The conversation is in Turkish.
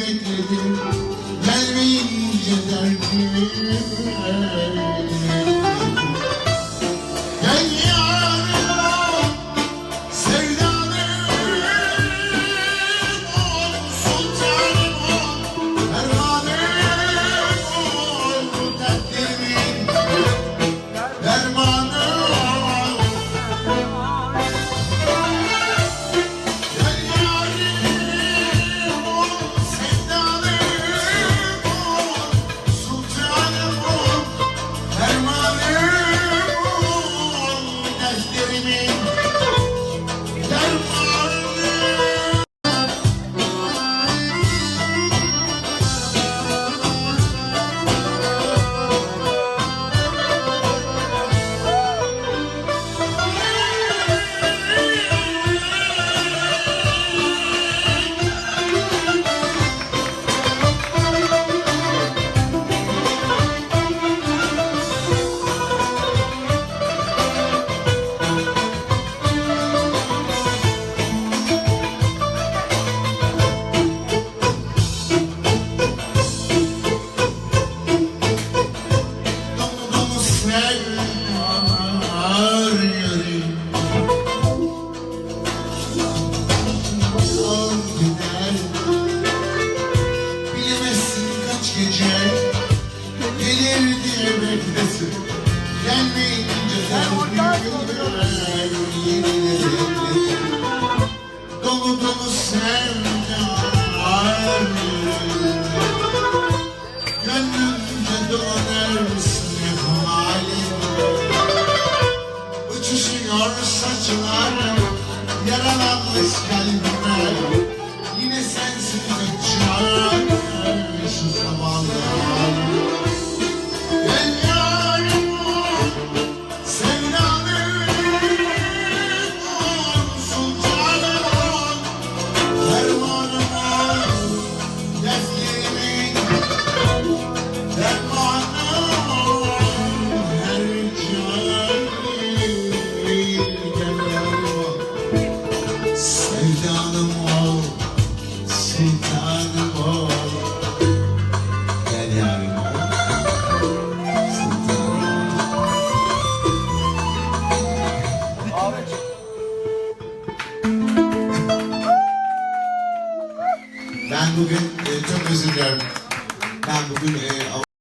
bekledim Gelmeyince derdim. demek. Ben bugün e, çok özür dilerim. Ben bugün e,